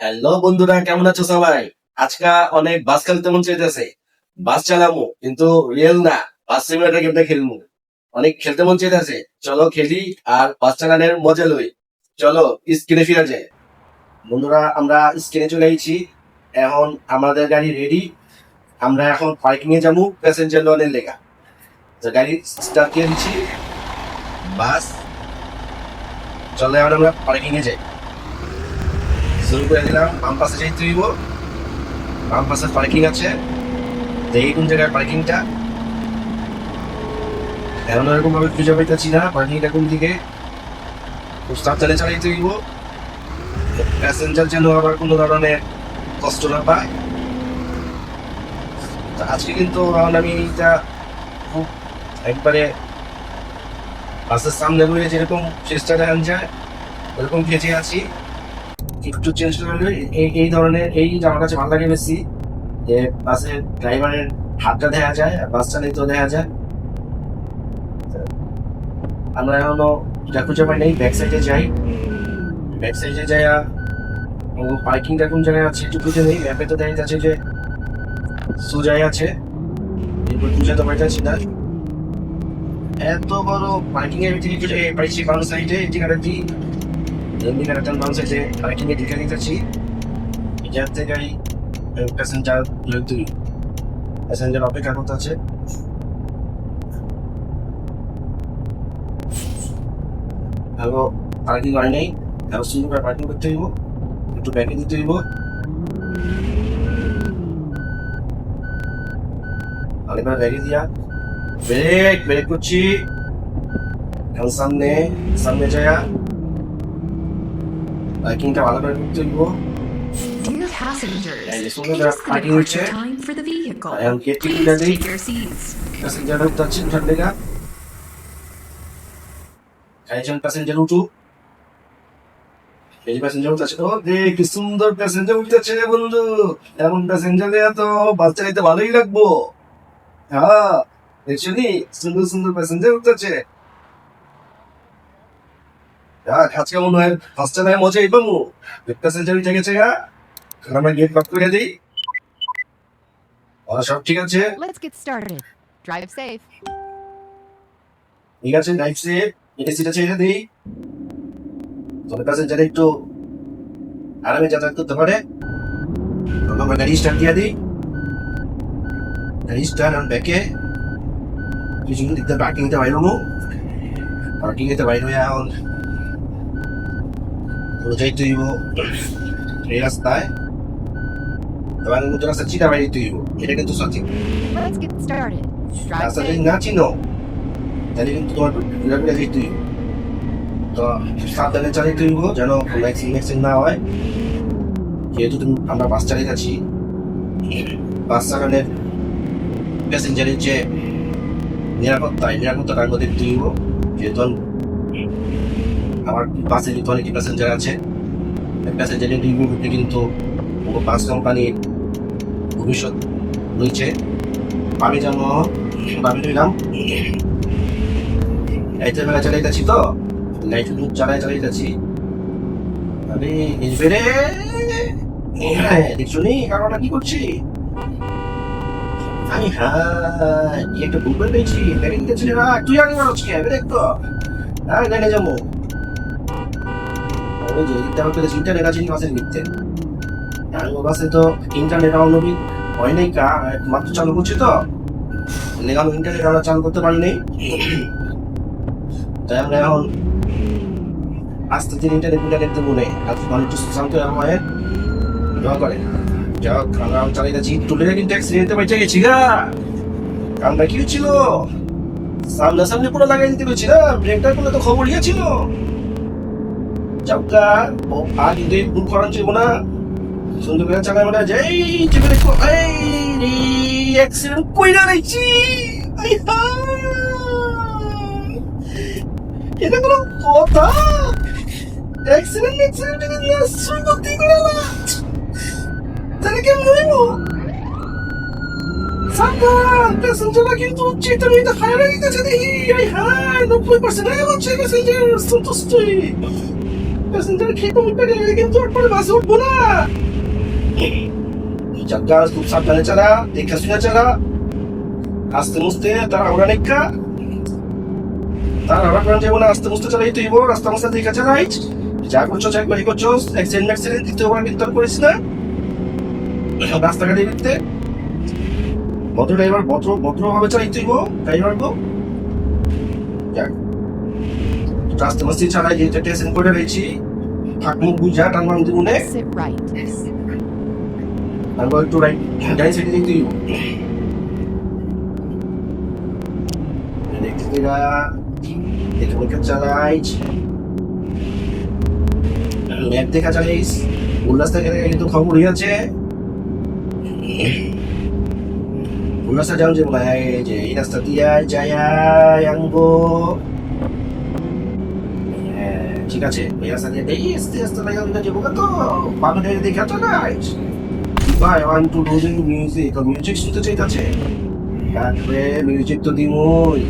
Hello বন্ধুরা, কেমন আছো সবাই? আজকে অনেক বাস খেলতে মন চাইতেছে। বাস চালামু, কিন্তু রিয়েল না, বাস সিমুলেটর গেমটা খেলব অনেক খেলতে মন চাইতেছে। চলো খেলি আর বাস চালানোর মজা লই। চলো স্ক্রিনে ফিরে যায় বন্ধুরা, আমরা স্ক্রিনে চলে আইছি। এখন আমাদের গাড়ি রেডি আমরা এখন পার্কিং এ যাব প্যাসেঞ্জার লোনের লেগা। তো গাড়ি স্টার্ট দিয়ে দিচ্ছি। বাস। চলো এখন আমরা পার্কিং এ যাই। শুরু করে দিলাম। বাম পাশে যাইতে হইব বাম পাশে পার্কিং আছে। দেখি কোন জায়গায় পার্কিংটা এমন এরকম ভাবে খুঁজে পাইতেছি না পার্কিংটা কোন দিকে। খুব সাবধানে চালাইতে হইব প্যাসেঞ্জার যেন আবার কোনো ধরনের কষ্ট না পায়। তো আজকে কিন্তু এখন আমি এটা খুব একবারে বাসের সামনে রয়ে যেরকম চেষ্টা দেখান যায় ওরকম খেঁচে আছি। একটু চেঞ্জ করলে এই এই ধরনের, এই আমার কাছে ভালো লাগে বেশি, যে বাসের ড্রাইভারের হাতটা দেখা যায় আর বাস চালিত দেখা যায়। আমরা এখনও যা খুঁজে পাই নেই ব্যাক সাইডে যাই। ব্যাক সাইডে যাই পার্কিংটা কোন জায়গায় আছে একটু খুঁজে নেই ম্যাপে তো দেখা যাচ্ছে যে সোজাই আছে। এরপর খুঁজে তো পাইতেছি না। এত বড় পার্কিং এর ভিতরে খুঁজে পাইছি বাম সাইডে এই জায়গাটা দিই এমনি একটা বাম সাইডে পার্কিং এ ঢুকে দিতেছি থেকে গাড়ি প্যাসেঞ্জার দুই প্যাসেঞ্জার অপেক্ষা করতে আছে হ্যালো পার্কিং হয় নাই হ্যালো সুন্দর করে পার্কিং করতে হইব, একটু ব্যাকে দিতে হইব। আর এবার ব্যাগে দিয়া ব্রেক ব্রেক করছি। এখন সামনে সামনে যায়া পার্কিংটা ভালো করে Dear passengers, time for the vehicle. Please take your seats. Passenger উঠাচ্ছি উঠার লেগা। একজন প্যাসেঞ্জার উঠু এই প্যাসেঞ্জার উঠতেছে ও দে কি সুন্দর প্যাসেঞ্জার উঠতেছে রে বন্ধু। এমন প্যাসেঞ্জার দেয়া তো নিতে ভালোই লাগবো। হ্যাঁ দেখছ সুন্দর সুন্দর প্যাসেঞ্জার উঠতেছে। আজকে মনে হয় ফার্স্ট টাইম পাবো প্যাসেঞ্জার উঠে গেছে গা এখন আমরা গেট লক করে দিই। ওরা সব ঠিক আছে? Let's get started. Drive safe. ঠিক আছে লাইফ সেভ এসিটা ছেড়ে দিই। তবে প্যাসেঞ্জার একটু আরামে যাতায়াত করতে পারে। আমরা গাড়ি স্টার্ট দিয়ে দিই। গাড়ি স্টার্ট আর ব্যাকে কিছু দিকটা পার্কিং তে বাইরে পার্কিং এতে বাইরে হয়ে এখন যাইতে হইব এই রাস্তায় তবে আমি নতুন রাস্তা চিটা বাইরে হইব এটা কিন্তু সঠিক রাস্তা যদি. না চিনো তাহলে কিন্তু তোমার ঘুরে যেতে হইব তো সাবধানে চালিয়ে হইব যেন কোনো অ্যাক্সিডেন্ট না হয় যেহেতু তুমি আমরা বাস চালিয়ে যাচ্ছি বাস চালানোর প্যাসেঞ্জারের যে নিরাপত্তা এই নিরাপত্তাটা আগে দেখতে হইব যেহেতু আমার বাসে কিন্তু অনেক প্যাসেঞ্জার আছে প্যাসেঞ্জারের রিভিউতে কিন্তু পুরো বাস কোম্পানির ভবিষ্যৎ রয়েছে। আমি যেন ভাবি নিলাম লাইটের বেলা চালাই যাচ্ছি তো? লাইট লুট চালাই চালাই যাচ্ছি। আরে এসবে হ্যাঁ দেখছ নি? কারণটা কি করছি? আমি হ্যাঁ একটা করে পেয়েছি গাড়ি দিতে ছিল তুই আগে বেরোচ্ছি কে দেখ তো হ্যাঁ গাড়ি যাব। ওই যে দিকটা আমাকে ইন্টারনেট আছে বাসের দিকতে আর ও বাসে তো ইন্টারনেট অনবি হয় নাই, কা মাত্র চালু করছি তো। ইন্টারনেট আমরা চালু করতে পারিনি। তাই আমরা এখন আস্তে ধীরে ইন্টারনেট হয়। দোয়া করে। যাক আমরা চালিয়ে তুলে কিন্তু অ্যাক্সিডেন্টে গেছি গা। কামটা কি হচ্ছিল সামনে সামনে পুরো লাগাই দিতে পেরেছিলাম ব্রেকটা করলে তো খবর ছিল ও আর কিন্তু ভুল করার ছিল না সুন্দর করে চালায় মানে যেই চেপে দেখো এই অ্যাক্সিডেন্ট কইরা রইছি আই এটা কোনো কথা অ্যাক্সিডেন্ট অ্যাক্সিডেন্ট যদি আসছই করতে গেলে না তাহলে কেমন হইব সাবধান প্যাসেঞ্জাররা কিন্তু চিন্তা নিতে হায় হয়ে গেছে দেখি আই হায় নব্বই পার্সেন্ট হয়ে যাচ্ছে প্যাসেঞ্জার সন্তুষ্টই প্যাসেঞ্জার তুমি পেরে গেলে কিন্তু আর বাসে উঠবো না। চাকা খুব সাবধানে চালা, দেখা শুনে চালা। আস্তে মুস্তে তারা ওরা নেকা তার আবার প্রাণ যাব না, আস্তে মুস্তে চালাই তুই রাস্তা মাস্তা দেখা চালাই। যা করছ, যা একবার করছ অ্যাক্সিডেন্ট ম্যাক্সিডেন্ট দ্বিতীয়বার কিন্তু করিস না। রাস্তাঘাটে দিতে ভদ্র ড্রাইভার ভদ্র, ভদ্রভাবে চালাই তুই ড্রাইভার গো যাক। রাস্তা মাস্তি চালাই যেটা টেনশন করে রয়েছি থাক মুখ বুঝা টানবাম দিবনে Exit right. তারপর একটু রাইট ডাইন সাইডে দেখতে দিব দেখতে দিলা দেখে মুখে চালাইছ ম্যাপ দেখা চালাইস ভুল রাস্তা গেলে কিন্তু খবরই আছে ভুল রাস্তা যাও যে ভাই যে এই রাস্তা দিয়া যায়া আনব হ্যাঁ, ঠিক আছে যাব তো বাংলা দেখা চালাইছ ভাই ওয়ান টু ডুজিং মিউজিক মিউজিক শুনতে তারপরে মিউজিক তো দিমই।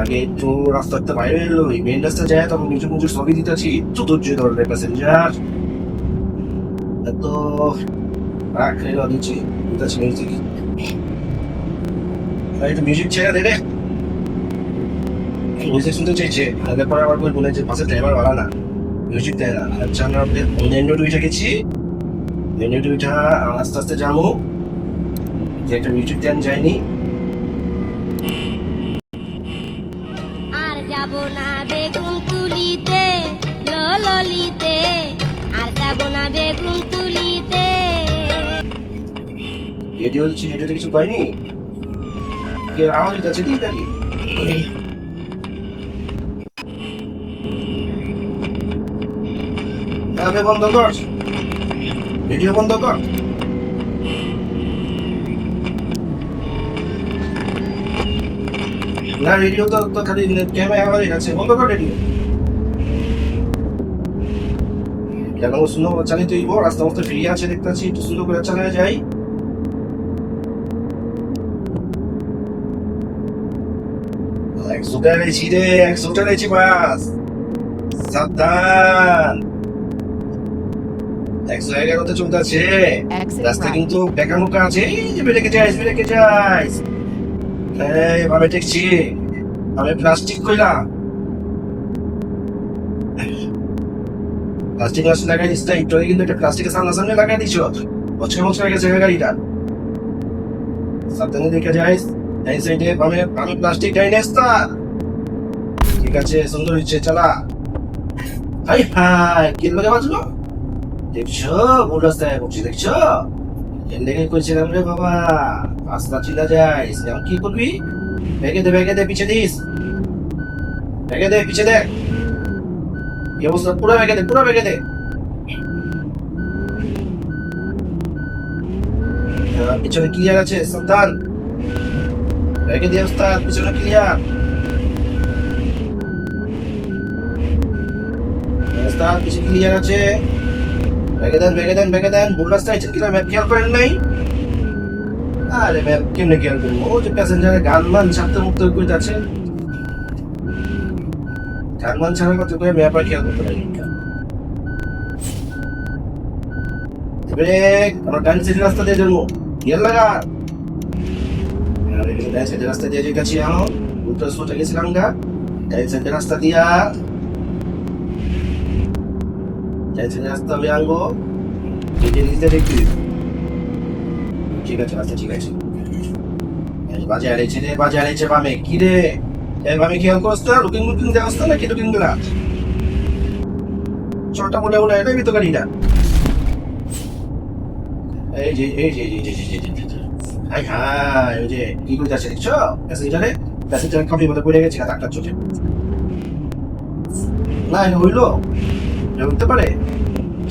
আগে একটু রাস্তাতে বাইরে এলো মেন রাস্তা যায়, তখন মিউজিক মিউজিক সবই দিতেছি, একটু ধৈর্য প্যাসেঞ্জার এত রাখ রেলা দিচ্ছি, দিতেছি মিউজিক মিউজিক ছেড়ে দে রে শুনতে চাইছে পরে আবার বই বলে যে পাশে ড্রাইভার ভাড়া না মিউজিক দেয় না আচ্ছা আমরা অন্যান্য গেছি। দুইটা আস্তে আস্তে যাব। যে একটা মিউজিক দেন যায়নি। আর যাব না বেগুন তুলিতে ললিতে আর যাব না বেগুন তুলিতে। রেডিও রেডিওতে কিছু পাইনি? কি আওয়াজ আছে ঠিক আছে তাহলে বন্ধ কর। রেডিও বন্ধ কর। না তো তো খালি ক্যামেরা আওয়াজ আছে। বন্ধ কর কেন করে চালিয়ে তুই রাস্তা মস্ত ফ্রি আছে, দেখতে পাচ্ছি, একটু সুন্দর করে চালিয়ে যাই। একশো টাকা নিয়েছি রে, একশো টাকা নিয়েছি বাস সাবধান। একশো এগারোতে চলতেছে রাস্তা কিন্তু বেকা মুখা এই যে বেড়ে যাইস বেড়ে যাইস এই ভাবে দেখছি আমি প্লাস্টিক কইলাম প্লাস্টিক গাছ লাগাই দিস না একটু কিন্তু একটা প্লাস্টিকের সামনে সামনে লাগাই দিছ। বছর বছর গেছে গাড়িটা। সাবধানে দেখে যাইস। এই সাইডে বামে প্লাস্টিক ডাই নেস্তা ঠিক আছে সুন্দর হচ্ছে চালা। হাই হাই কি লাগে বাজলো দেখছ? ভুল রাস্তায় বলছি দেখছ? লেগে কইছিলাম রে বাবা, রাস্তা চিনা যায় এখন কি করবি? ব্যাগে দে ব্যাগে দে, পিছে দিস। ব্যাগে দে, পিছে দে। কি অবস্থা, পুরো ব্যাগে দে, পুরো ব্যাগে দে। পিছনে ক্লিয়ার আছে, সাবধান। ব্যাগে দিয়ে ওস্তাদ, পিছনে ক্লিয়ার ওস্তাদ পিছনে ক্লিয়ার আছে। ব্যাগে দেন ব্যাগে দেন ব্যাগে দেন ভুল রাস্তায় কিনা ম্যাপ খেয়াল করেন নাই আরে ম্যাপ কেমনে খেয়াল করব ও যে প্যাসেঞ্জারের গান মান ছাড়তে মুক্ত করে যাচ্ছে। গান মান ছাড়ার কথা করে ম্যাপ আর খেয়াল করতে পারি রাস্তা দিয়ে যাব গিয়ার রাস্তা দিয়ে গেছি এখন, উত্তর সোটা গেছিলাম গা। ডান সাইডের রাস্তা দিয়া আচ্ছা আছে বামে। কি রে? এই বামে খেয়াল করছ তো লুকিং লুকিং দেওয়া না এই যে এই যে ওই যে, কি করে যাচ্ছে প্যাসেঞ্জারে প্যাসেঞ্জার কফি মতো পড়ে গেছে ডাক্তার চোখে। না হইল? উঠতে পারে?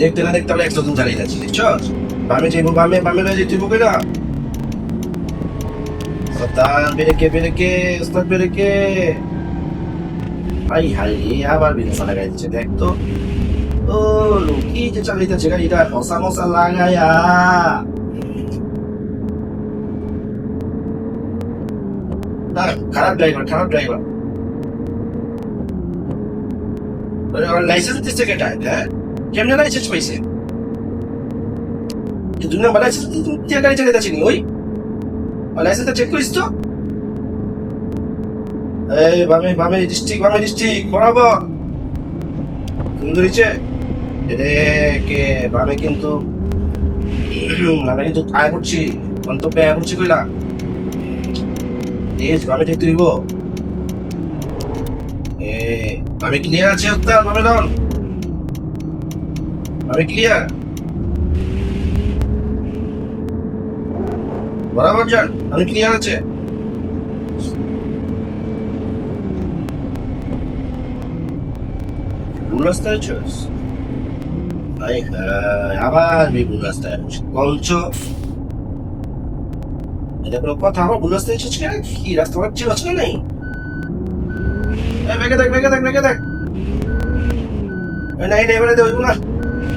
দেখতে না দেখতে আমরা একশো দিন চালিয়ে যাচ্ছি বামে যাইবো, বামে বামে লয়ে যেতে হবে না বেরেকে বেরেকে ওস্তাদ বেরেকে। হাই আবার বিদেশা লাগাই দিচ্ছে দেখ তো। ও, লুকি যে চালাইতেছে গাড়িটা, মশা মশা লাগায়া। না খারাপ ড্রাইভার খারাপ ড্রাইভার লাইসেন্স দিচ্ছে কেটা হ্যাঁ কেমনে লাইসেন্স পাইছে দুই নম্বর লাইসেন্স গাড়ি চালাতে চিনি ওই? চেক করিস তো। এই বামে বামে ডিস্ট্রিক্ট বামে ডিস্ট্রিক্ট রে কে, বামে কিন্তু আমি কিন্তু আয় করছি, গন্তব্যে আয় করছি কইলা। এস বামে ঠিক তুইব এ, বামে ক্লিয়ার আছে উত্তর বামে ডাউন। বামে ক্লিয়ার বরাবর যান, আমি ক্লিয়ার আছে। ভুল রাস্তায় আই আবার আমি ভুল রাস্তায় কঞ্চ এটা কোনো কথা? আমার ভুল রাস্তায় আছিস কেন? কি, রাস্তা পাচ্ছি আছে নেই? এই বেগে দেখ বেগে দেখ বেগে দেখ। এই, নাই ড্রাইভারে দেবো না এই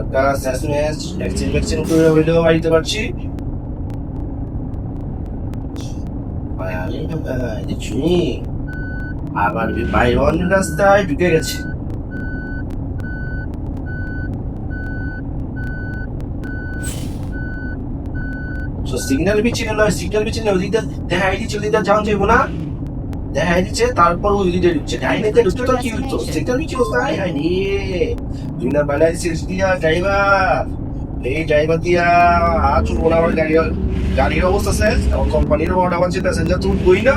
একটা শেষ ভ্যাকসিন ভ্যাকসিন করে হইলেও বাড়িতে পারছি। আবার বাইরন রাস্তায় ঢুকে গেছে। সিগন্যাল বিচ্ছিন্ন নয় সিগন্যাল বিচ্ছিন্ন ওদিকটা দেখা দিচ্ছে ওদিকটা যাওয়া যাব না। দেখা দিচ্ছে, তারপর ওই দিকে ঢুকছে ডাইনেতে ঢুকতে কি হতো সিগন্যাল বিচ্ছিন্ন অবস্থায় হাই রে দুই না শেষ দিয়া ড্রাইভার এই ড্রাইভার দিয়া আজ ওরা আমার গাড়ি গাড়ির অবস্থা শেষ আমার কোম্পানির অর্ডার আছে প্যাসেঞ্জার তো উঠবই না।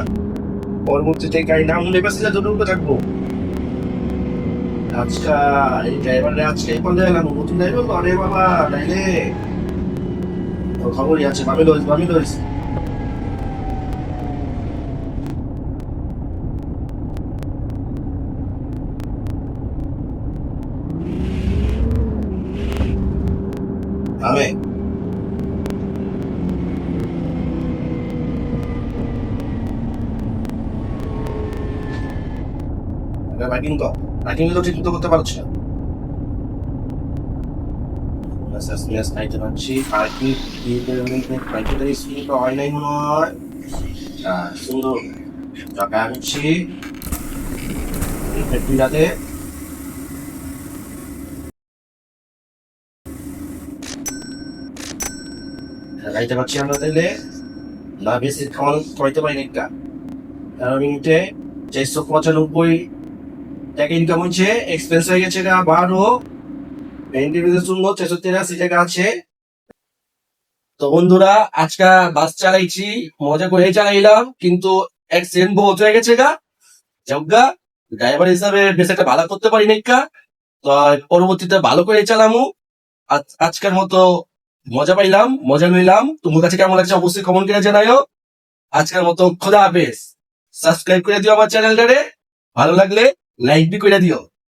মধ্যে গাড়ি নাম নেই প্যাসেঞ্জার দুটো উঠে থাকব। আচ্ছা এই ড্রাইভারে আজকে এই পর্যায়ে এলাম নতুন ড্রাইভার আরে বাবা নাইলে তো খবরই আছে মামি লইস মামি লইস আমি বাইকিং কর বাইকিং তো ঠিক করতে পারছি না। নাইতে পারছি আমরা তাইলে না বেশি খাওয়ানো খাওয়াইতে পারি একটা। তেরো মিনিটে চারশো পঁচানব্বই টাকা ইনকাম হচ্ছে এক্সপেন্স হয়ে গেছে গা, বারো। ইন্ডিভিজুয়াল চারশো তিরাশি টাকা আছে। তো বন্ধুরা, আজকে বাস চালাইছি, মজা করে চালাইলাম, কিন্তু অ্যাক্সিডেন্ট বহুত হয়ে গেছে গা। যজ্ঞা ড্রাইভার হিসাবে বেশ একটা ভালো করতে পারি নাইকা তো পরবর্তীতে ভালো করে চালামু। আজ- আজকের মতো মজা পাইলাম, মজা নিলাম। তোমার কাছে কেমন লাগছে অবশ্যই কমেন্ট করে জানাইও। আজকের মতো খোদা হাফেজ। সাবস্ক্রাইব করে দিও আমার চ্যানেলটারে ভালো লাগলে লাইক বি কইরা দিও।